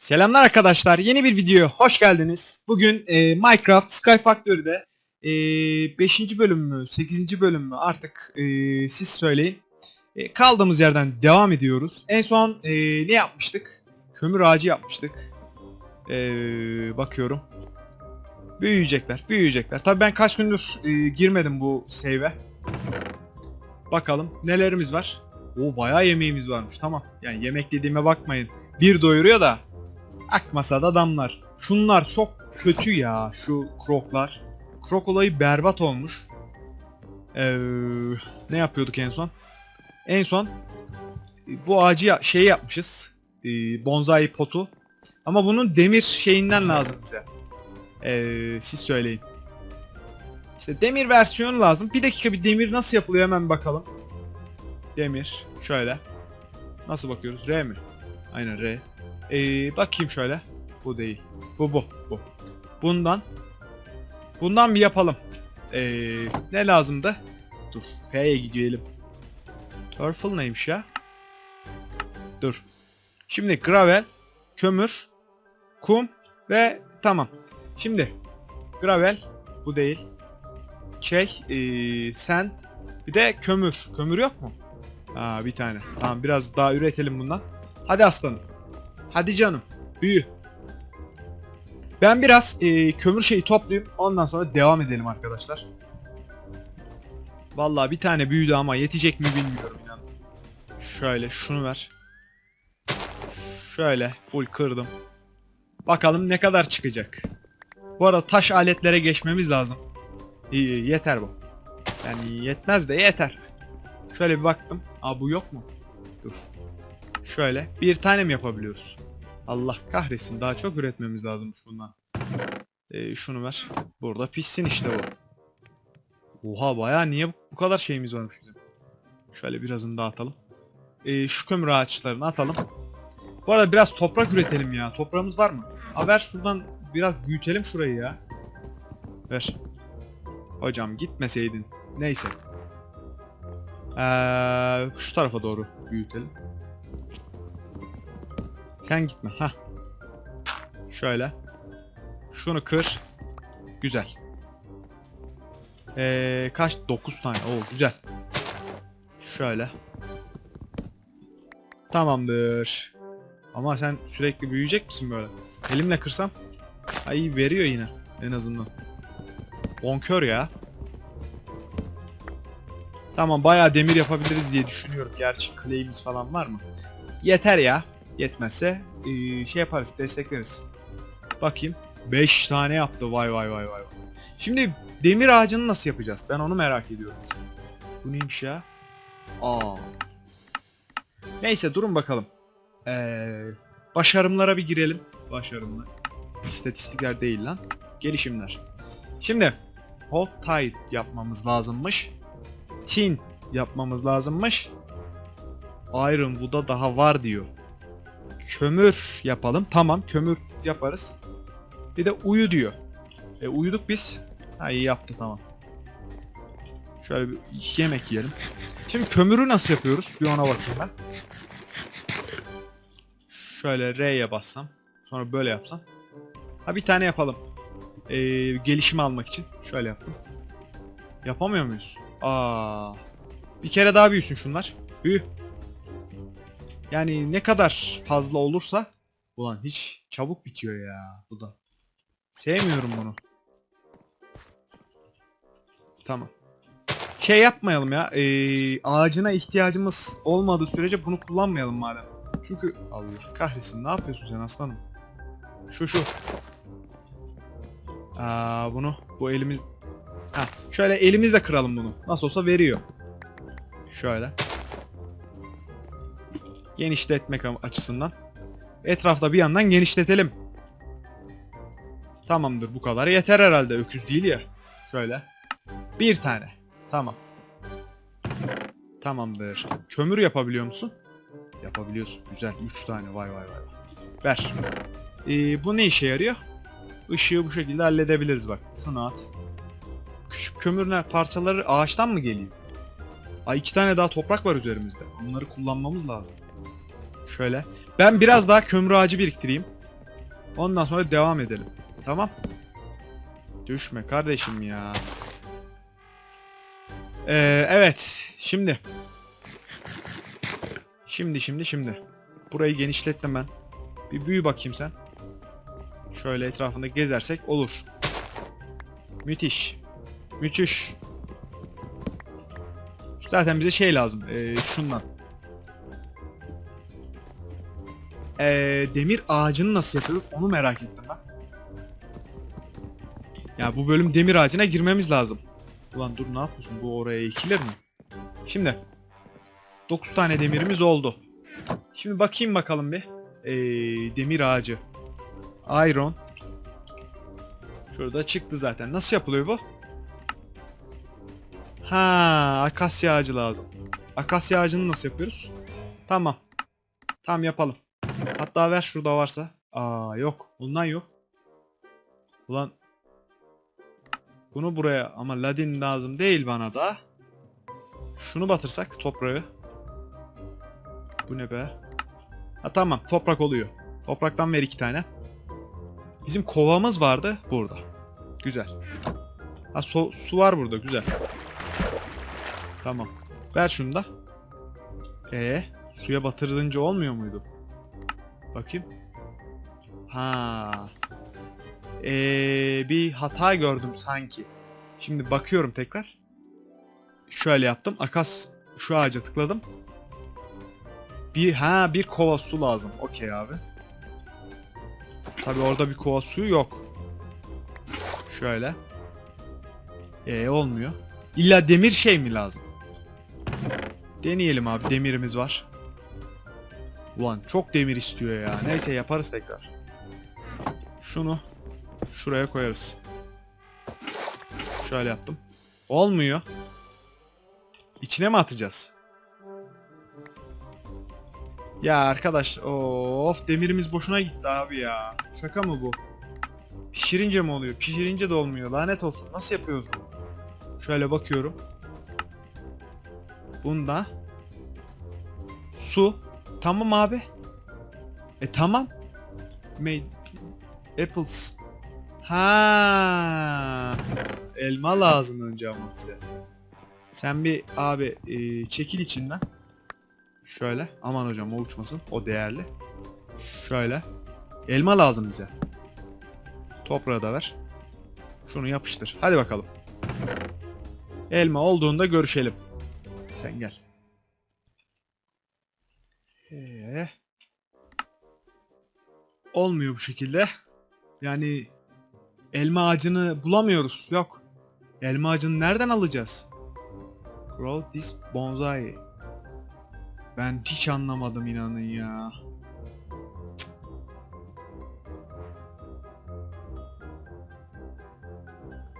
Selamlar arkadaşlar. Yeni bir videoya hoş geldiniz. Bugün e, Minecraft Sky Factory'de 5. bölüm mü 8. bölüm mü artık e, siz söyleyin. E, kaldığımız yerden devam ediyoruz. En son e, ne yapmıştık? Kömür ağacı yapmıştık. E, bakıyorum. Büyüyecekler, büyüyecekler. Tabii ben kaç gündür e, girmedim bu save'e. Bakalım nelerimiz var. O bayağı yemeğimiz varmış. Tamam. Yani yemek dediğime bakmayın. Bir doyuruyor da akmasa da damlar. Şunlar çok kötü ya şu kroklar. Krok olayı berbat olmuş. Ee, ne yapıyorduk en son? En son e, bu ağacı şey yapmışız. Ee, bonsai potu. Ama bunun demir şeyinden lazım bize. Ee, siz söyleyin. İşte demir versiyonu lazım. Bir dakika bir demir nasıl yapılıyor hemen bakalım. Demir. Şöyle. Nasıl bakıyoruz? R mi? Aynen R. Ee, bakayım şöyle. Bu değil. Bu bu. Bu. Bundan. Bundan bir yapalım. Ee, ne lazımdı? Dur. F'ye gidelim. Turfle neymiş ya? Dur. Şimdi gravel, kömür, kum ve tamam. Şimdi gravel bu değil. Şey, ee, sand bir de kömür. Kömür yok mu? Aa bir tane. Tamam biraz daha üretelim bundan. Hadi aslanım. Hadi canım. Büyü. Ben biraz e, kömür şeyi toplayayım. Ondan sonra devam edelim arkadaşlar. Vallahi bir tane büyüdü ama yetecek mi bilmiyorum inan. Şöyle şunu ver. Şöyle full kırdım. Bakalım ne kadar çıkacak. Bu arada taş aletlere geçmemiz lazım. İyi, yeter bu. Yani yetmez de yeter. Şöyle bir baktım. Aa bu yok mu? Dur. Şöyle bir tane mi yapabiliyoruz? Allah kahretsin daha çok üretmemiz lazımmış bundan. Ee, şunu ver. Burada pişsin işte bu. Oha bayağı niye bu kadar şeyimiz varmış bizim. Şöyle birazını daha atalım. Ee, şu kömür ağaçlarını atalım. Bu arada biraz toprak üretelim ya. Toprağımız var mı? Ha ver şuradan biraz büyütelim şurayı ya. Ver. Hocam gitmeseydin. Neyse. Ee, şu tarafa doğru büyütelim. Sen gitme. Ha. Şöyle. Şunu kır. Güzel. Ee, kaç? 9 tane. Oo güzel. Şöyle. Tamamdır. Ama sen sürekli büyüyecek misin böyle? Elimle kırsam. Ay veriyor yine en azından. Bonkör ya. Tamam bayağı demir yapabiliriz diye düşünüyorum. Gerçi clay'imiz falan var mı? Yeter ya. Yetmezse eee, şey yaparız, destekleriz. Bakayım. 5 tane yaptı. Vay vay vay vay. Şimdi demir ağacını nasıl yapacağız? Ben onu merak ediyorum. Bu neymiş ya? Aa. Neyse durun bakalım. Ee, başarımlara bir girelim. Başarımlar. İstatistikler değil lan. Gelişimler. Şimdi Hold tight yapmamız lazımmış. Tin yapmamız lazımmış. Iron Wood'a daha var diyor. Kömür yapalım. Tamam kömür yaparız. Bir de uyu diyor. E uyuduk biz. Ha iyi yaptı tamam. Şöyle bir yemek yiyelim. Şimdi kömürü nasıl yapıyoruz? Bir ona bakayım ben. Şöyle R'ye bassam. Sonra böyle yapsam. Ha bir tane yapalım. Ee, gelişimi almak için. Şöyle yaptım. Yapamıyor muyuz? Aa. Bir kere daha büyüsün şunlar. Büyü. Yani ne kadar fazla olursa ulan hiç çabuk bitiyor ya bu da. Sevmiyorum bunu. Tamam. Şey yapmayalım ya. ee, ağacına ihtiyacımız olmadığı sürece bunu kullanmayalım madem. Çünkü Allah kahretsin ne yapıyorsun sen aslanım? Şu şu. Aa, bunu bu elimiz ha şöyle elimizle kıralım bunu. Nasıl olsa veriyor. Şöyle. Genişletmek açısından. Etrafta bir yandan genişletelim. Tamamdır bu kadar yeter herhalde öküz değil ya. Şöyle. Bir tane. Tamam. Tamamdır. Kömür yapabiliyor musun? Yapabiliyorsun. Güzel. Üç tane. Vay vay vay. Ver. Ee, bu ne işe yarıyor? Işığı bu şekilde halledebiliriz bak. Şunu at. Küçük kömürler parçaları ağaçtan mı geliyor? Ay iki tane daha toprak var üzerimizde. Bunları kullanmamız lazım. Şöyle. Ben biraz daha kömür ağacı biriktireyim. Ondan sonra devam edelim. Tamam. Düşme kardeşim ya. Ee, evet. Şimdi. Şimdi şimdi şimdi. Burayı genişlettim ben. Bir büyü bakayım sen. Şöyle etrafında gezersek olur. Müthiş. Müthiş. Zaten bize şey lazım. Ee, şundan. Ee, demir ağacını nasıl yapıyoruz onu merak ettim ben. Ya bu bölüm demir ağacına girmemiz lazım. Ulan dur ne yapıyorsun bu oraya ekilir mi? Şimdi 9 tane demirimiz oldu. Şimdi bakayım bakalım bir. Ee, demir ağacı. Iron. Şurada çıktı zaten. Nasıl yapılıyor bu? Ha, akasya ağacı lazım. Akasya ağacını nasıl yapıyoruz? Tamam. Tamam yapalım. Hatta ver şurada varsa. Aa yok. Bundan yok. Ulan bunu buraya ama ladin lazım değil bana da. Şunu batırsak toprağı. Bu ne be? Ha tamam toprak oluyor. Topraktan ver iki tane. Bizim kovamız vardı burada. Güzel. Ha su, su var burada güzel. Tamam. Ver şunu da. Ee, suya batırılınca olmuyor muydu? Bakayım. Ha. Ee, bir hata gördüm sanki. Şimdi bakıyorum tekrar. Şöyle yaptım. Akas şu ağaca tıkladım. Bir ha bir kova su lazım. Okey abi. Tabi orada bir kova suyu yok. Şöyle. Ee olmuyor. İlla demir şey mi lazım? Deneyelim abi demirimiz var. Ulan çok demir istiyor ya. Neyse yaparız tekrar. Şunu şuraya koyarız. Şöyle yaptım. Olmuyor. İçine mi atacağız? Ya arkadaş of demirimiz boşuna gitti abi ya. Şaka mı bu? Pişirince mi oluyor? Pişirince de olmuyor. Lanet olsun. Nasıl yapıyoruz bunu? Şöyle bakıyorum. Bunda su. Tamam abi. E tamam. Made apples. Ha. Elma lazım önce ama bize. Sen bir abi e, çekil içinden. Şöyle. Aman hocam o uçmasın. O değerli. Şöyle. Elma lazım bize. Toprağı da ver. Şunu yapıştır. Hadi bakalım. Elma olduğunda görüşelim. Sen gel. Olmuyor bu şekilde. Yani elma ağacını bulamıyoruz. Yok. Elma ağacını nereden alacağız? Grow this bonsai. Ben hiç anlamadım inanın ya.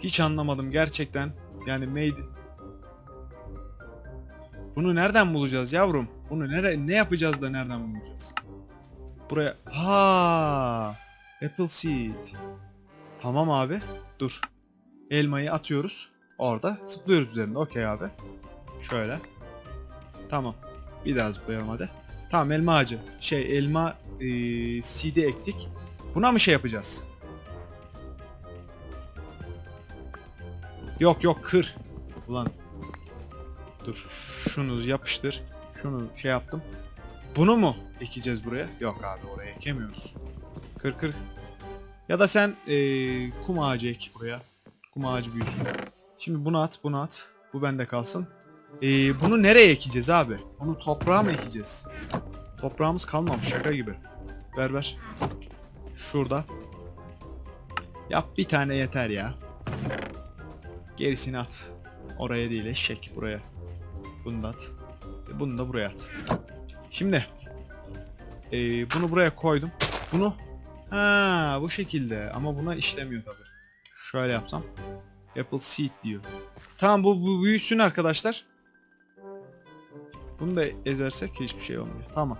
Hiç anlamadım gerçekten. Yani made Bunu nereden bulacağız yavrum? Bunu nere ne yapacağız da nereden bulacağız? Buraya ha Apple seed. Tamam abi. Dur. Elmayı atıyoruz. Orada zıplıyoruz üzerinde. Okey abi. Şöyle. Tamam. Bir daha zıplayalım hadi. Tamam elma ağacı. Şey elma e, seed'i ektik. Buna mı şey yapacağız? Yok yok kır. Ulan. Dur. Şunu yapıştır. Şunu şey yaptım. Bunu mu ekeceğiz buraya? Yok abi oraya ekemiyoruz. Kır kır. Ya da sen eee kum ağacı ek buraya. Kum ağacı büyüsün. Şimdi bunu at, bunu at. Bu bende kalsın. Eee bunu nereye ekeceğiz abi? Bunu toprağa mı ekeceğiz? Toprağımız kalmamış şaka gibi. Ver ver. Şurada. Yap bir tane yeter ya. Gerisini at. Oraya değil eşek buraya. Bunu da at. E, Bunu da buraya at. Şimdi. eee, bunu buraya koydum. Bunu. Ha bu şekilde. Ama buna işlemiyor tabi. Şöyle yapsam. Apple seed diyor. Tamam bu, bu büyüsün arkadaşlar. Bunu da ezersek hiçbir şey olmuyor. Tamam.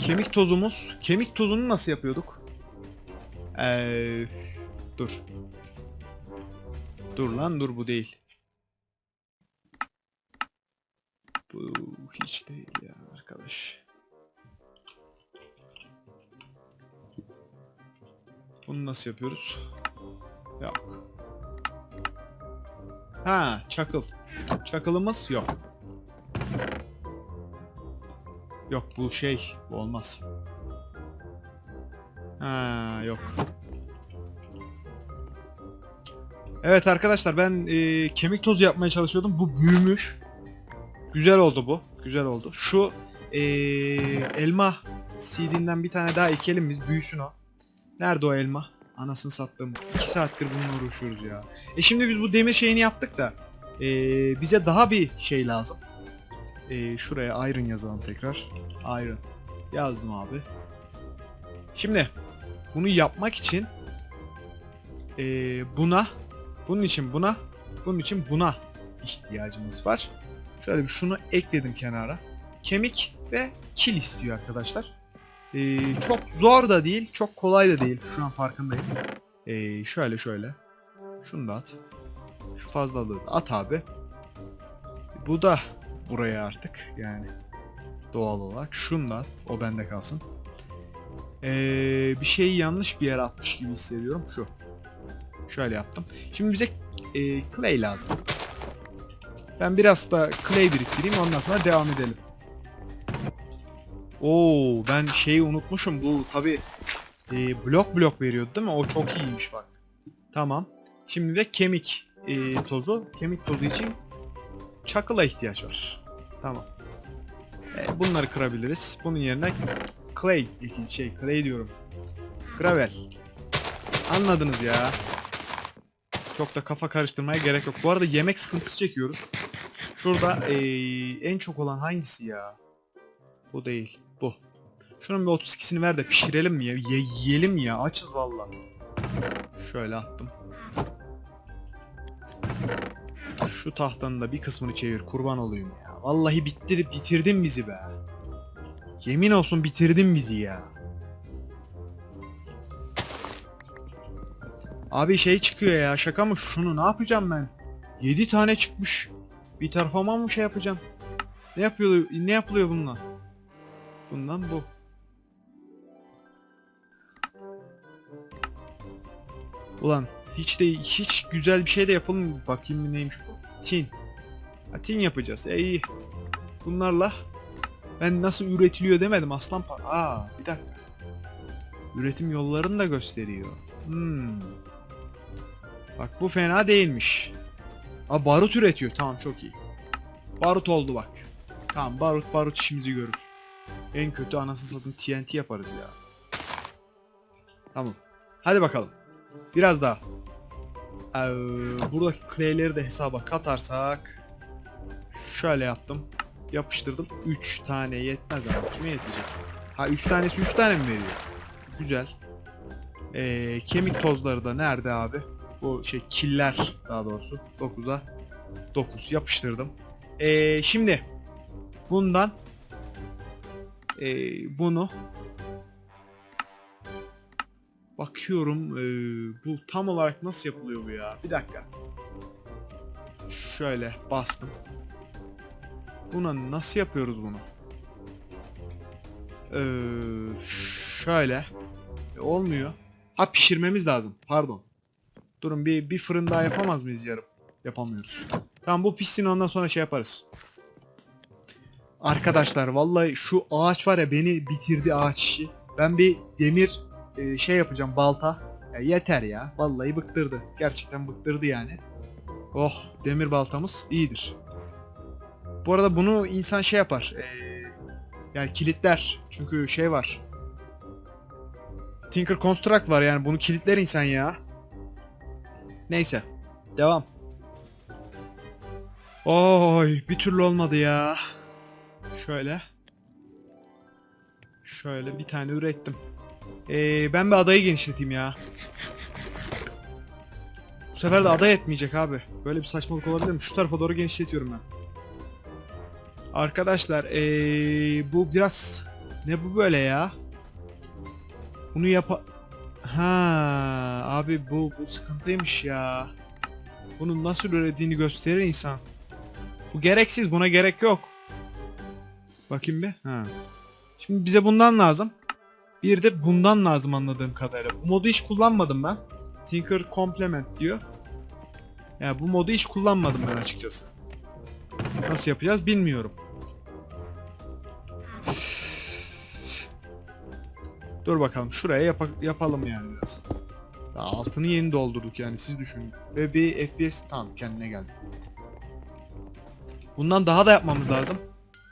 Kemik tozumuz. Kemik tozunu nasıl yapıyorduk? Eee, dur. Dur lan dur bu değil. Bu hiç değil ya arkadaş. Bunu nasıl yapıyoruz? Yok. Ha, çakıl. Çakılımız yok. Yok bu şey, bu olmaz. Ha, yok. Evet arkadaşlar ben e, kemik tozu yapmaya çalışıyordum. Bu büyümüş. Güzel oldu bu. Güzel oldu. Şu e, elma seedinden bir tane daha ekelim biz. Büyüsün o. Nerede o elma? Anasını sattım. 2 saattir bununla uğraşıyoruz ya. E şimdi biz bu demir şeyini yaptık da e, bize daha bir şey lazım. E, şuraya iron yazalım tekrar. Iron. Yazdım abi. Şimdi bunu yapmak için e, buna bunun için buna bunun için buna ihtiyacımız var. Şöyle bir şunu ekledim kenara. Kemik ve kil istiyor arkadaşlar. Ee, çok zor da değil, çok kolay da değil. Şu an farkındayım. Ee, şöyle şöyle. Şunu da at. Şu fazlalığı da at abi. Bu da buraya artık yani doğal olarak. Şunu da at. O bende kalsın. Ee, bir şeyi yanlış bir yere atmış gibi hissediyorum. Şu. Şöyle yaptım. Şimdi bize e, clay lazım. Ben biraz da clay biriktireyim ondan sonra devam edelim. Oo ben şeyi unutmuşum bu tabi blok blok veriyordu değil mi? O çok iyiymiş bak. Tamam. Şimdi de kemik e, tozu. Kemik tozu için çakıla ihtiyaç var. Tamam. E, bunları kırabiliriz. Bunun yerine clay şey clay diyorum. Gravel. Anladınız ya. Çok da kafa karıştırmaya gerek yok. Bu arada yemek sıkıntısı çekiyoruz. Şurada eee, en çok olan hangisi ya? Bu değil. Bu. Şunun bir 32'sini ver de pişirelim ya? Ye- yiyelim ya. Açız valla. Şöyle attım. Şu tahtanın da bir kısmını çevir. Kurban olayım ya. Vallahi bittir, bitirdin bizi be. Yemin olsun bitirdin bizi ya. Abi şey çıkıyor ya şaka mı? Şunu ne yapacağım ben? 7 tane çıkmış. Bir tarafıma mı şey yapacağım? Ne yapıyor? Ne yapılıyor bununla? Bundan bu. Ulan hiç de hiç güzel bir şey de yapalım? Bakayım neymiş bu? Tin. Ha, tin yapacağız. E iyi. Bunlarla ben nasıl üretiliyor demedim aslan pa. Aa bir dakika. Üretim yollarını da gösteriyor. Hmm. Bak bu fena değilmiş. Aa barut üretiyor. Tamam çok iyi. Barut oldu bak. Tamam barut barut işimizi görür. En kötü anasını satın TNT yaparız ya. Tamam. Hadi bakalım. Biraz daha. Ee, buradaki clay'leri de hesaba katarsak. Şöyle yaptım. Yapıştırdım. 3 tane yetmez ama kime yetecek? Ha 3 tanesi 3 tane mi veriyor? Güzel. Ee, kemik tozları da nerede abi? Bu şey killer daha doğrusu. 9'a 9 yapıştırdım. Ee, şimdi bundan ee, bunu bakıyorum ee, bu tam olarak nasıl yapılıyor bu ya? Bir dakika. Şöyle bastım. Buna nasıl yapıyoruz bunu? Ee, şöyle. E, olmuyor. Ha pişirmemiz lazım. Pardon. Durun bir, bir fırın daha yapamaz mıyız yarım? Yapamıyoruz. Tamam bu pişsin ondan sonra şey yaparız. Arkadaşlar vallahi şu ağaç var ya beni bitirdi ağaç işi. Ben bir demir e, şey yapacağım balta. Ya yeter ya. Vallahi bıktırdı. Gerçekten bıktırdı yani. Oh demir baltamız iyidir. Bu arada bunu insan şey yapar. e, yani kilitler. Çünkü şey var. Tinker Construct var yani bunu kilitler insan ya. Neyse. Devam. Oy bir türlü olmadı ya. Şöyle. Şöyle bir tane ürettim. Ee, ben bir adayı genişleteyim ya. Bu sefer de ada yetmeyecek abi. Böyle bir saçmalık olabilir mi? Şu tarafa doğru genişletiyorum ben. Arkadaşlar ee, bu biraz ne bu böyle ya? Bunu yapa... Ha abi bu bu sıkıntıymış ya. Bunun nasıl ürettiğini gösterir insan. Bu gereksiz buna gerek yok. Bakayım bir. Ha. Şimdi bize bundan lazım. Bir de bundan lazım anladığım kadarıyla. Bu modu hiç kullanmadım ben. Tinker Complement diyor. Yani bu modu hiç kullanmadım ben açıkçası. Nasıl yapacağız bilmiyorum. Dur bakalım şuraya yapa- yapalım yani biraz. Daha altını yeni doldurduk yani siz düşünün. Ve bir FPS tamam kendine geldi. Bundan daha da yapmamız lazım.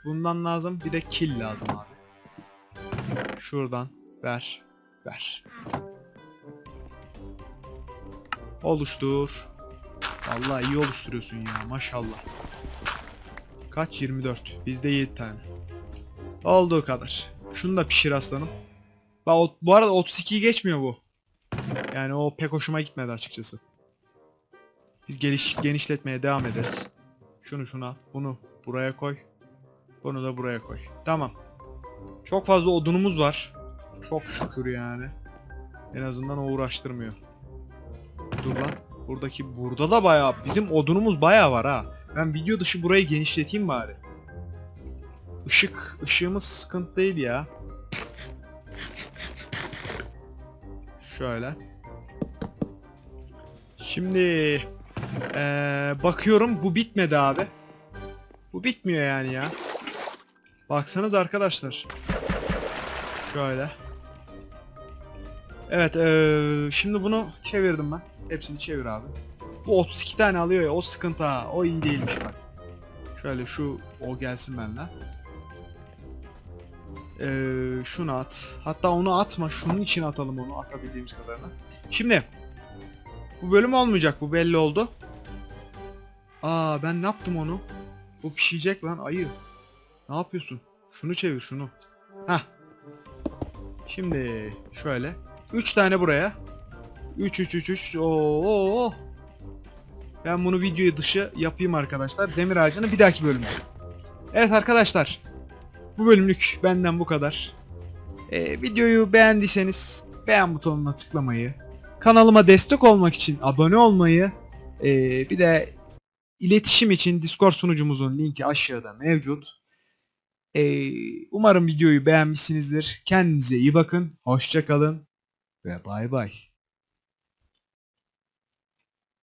Bundan lazım bir de kill lazım abi. Şuradan ver ver. Oluştur. Vallahi iyi oluşturuyorsun ya maşallah. Kaç? 24. Bizde 7 tane. Olduğu kadar. Şunu da pişir aslanım. Bak bu arada 32'yi geçmiyor bu. Yani o pek hoşuma gitmedi açıkçası. Biz geliş, genişletmeye devam ederiz. Şunu şuna, bunu buraya koy. Bunu da buraya koy. Tamam. Çok fazla odunumuz var. Çok şükür yani. En azından o uğraştırmıyor. Dur lan. Buradaki burada da bayağı bizim odunumuz bayağı var ha. Ben video dışı burayı genişleteyim bari. Işık, ışığımız sıkıntı değil ya. Şöyle. Şimdi eee, bakıyorum bu bitmedi abi. Bu bitmiyor yani ya. Baksanız arkadaşlar. Şöyle. Evet eee, şimdi bunu çevirdim ben. Hepsini çevir abi. Bu 32 tane alıyor ya o sıkıntı ha. O iyi değilmiş bak. Şöyle şu o gelsin benden. Ee, şunu at. Hatta onu atma. Şunun için atalım onu atabildiğimiz kadarına. Şimdi bu bölüm olmayacak. Bu belli oldu. Aa ben ne yaptım onu? Bu pişecek lan ayı. Ne yapıyorsun? Şunu çevir şunu. Hah. Şimdi şöyle. 3 tane buraya. 3 3 3 3. Oo. Ben bunu videoyu dışı yapayım arkadaşlar. Demir ağacını bir dahaki bölümde. Evet arkadaşlar. Bu bölümlük benden bu kadar. Ee, videoyu beğendiyseniz beğen butonuna tıklamayı, kanalıma destek olmak için abone olmayı, ee, bir de iletişim için Discord sunucumuzun linki aşağıda mevcut. Ee, umarım videoyu beğenmişsinizdir. Kendinize iyi bakın, hoşça kalın ve bay bay.